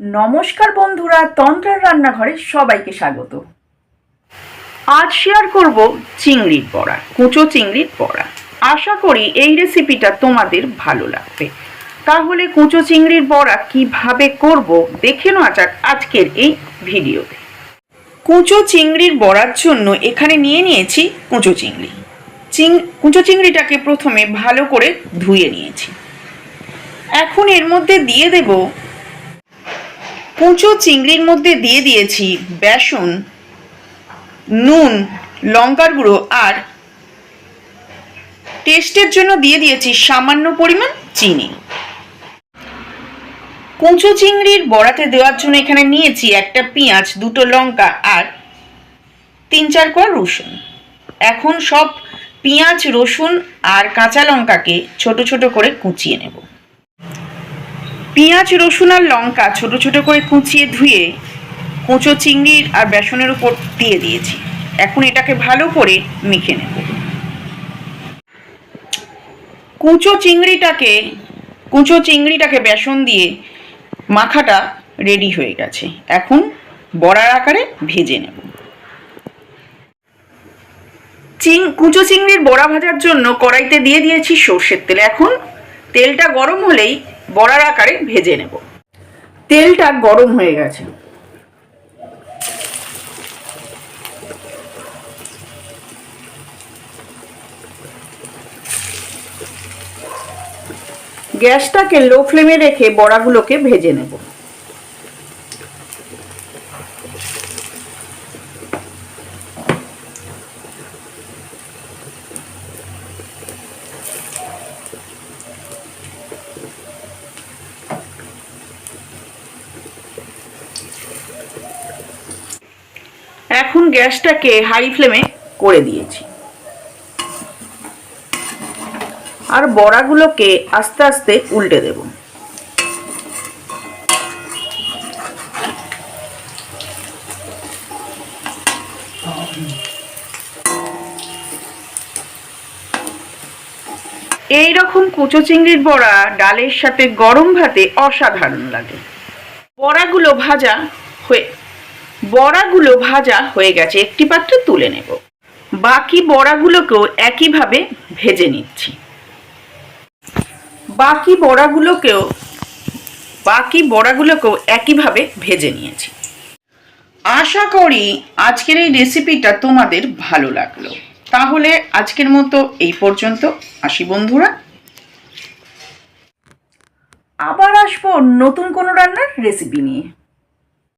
নমস্কার বন্ধুরা, তন্ত্রের রান্নাঘরে সবাইকে স্বাগত। আজ শেয়ার করব চিংড়ির বড়া, কুচো চিংড়ির বড়া। আশা করি এই রেসিপিটা তোমাদের ভালো লাগবে। তাহলে কুচো চিংড়ির বড়া কীভাবে করব দেখে নেওয়া যাক আজকের এই ভিডিওতে। কুচো চিংড়ির বড়ার জন্য এখানে নিয়ে নিয়েছি কুচো চিংড়ি। চিং, কুচো চিংড়িটাকে প্রথমে ভালো করে ধুয়ে নিয়েছি। এখন এর মধ্যে দিয়ে দেব কুচো চিংড়ির মধ্যে দিয়ে দিয়েছি বেসন, নুন, লঙ্কার গুঁড়ো আর টেস্টের জন্য দিয়ে দিয়েছি সামান্য পরিমাণ চিনি। কুচো চিংড়ির বড়াতে দেওয়ার জন্য এখানে নিয়েছি একটা পেঁয়াজ, দুটো লঙ্কা আর তিন চার কোয়া রসুন। এখন সব পেঁয়াজ, রসুন আর কাঁচা লঙ্কাকে ছোট ছোট করে কুচিয়ে নেব। পেঁয়াজ, রসুন আর লঙ্কা ছোট ছোট করে কুচিয়ে ধুয়ে কুচো চিংড়ির আর বেসনের উপর দিয়ে দিয়েছি। এখন এটাকে ভালো করে মেখে নেব। কুচো চিংড়িটাকে কুচো চিংড়িটাকে বেসন দিয়ে মাখাটা রেডি হয়ে গেছে। এখন বড়ার আকারে ভেজে নেব। চিং, কুচো চিংড়ির বড়া ভাজার জন্য কড়াইতে দিয়ে দিয়েছি সর্ষের তেল। এখন তেলটা গরম হলেই বড়ার আকারে ভেজে নেব। তেলটা গরম হয়ে গেছে। গ্যাসটাকে লো ফ্লেমে রেখে বড়াগুলোকে ভেজে নেব। এখন গ্যাসটাকে হাই ফ্লেমে করে দিয়েছি। আর বড়াগুলোকে আস্তে আস্তে উল্টে দেব। এই রকম কুচো চিংড়ির বড়া ডালের সাথে গরম ভাতে অসাধারণ লাগে। বড়াগুলো ভাজা হয়ে বড়াগুলো ভাজা হয়ে গেছে, একটি পাত্রে তুলে নেব। বাকি বড়াগুলোকেও একইভাবে ভেজে নিচ্ছি। বাকি বড়াগুলোকেও বাকি বড়াগুলোকেও একইভাবে ভেজে নিয়েছি। আশা করি আজকের এই রেসিপিটা তোমাদের ভালো লাগল। তাহলে আজকের মতো এই পর্যন্ত আসি বন্ধুরা। আবার আসব নতুন কোনো রান্নার রেসিপি নিয়ে।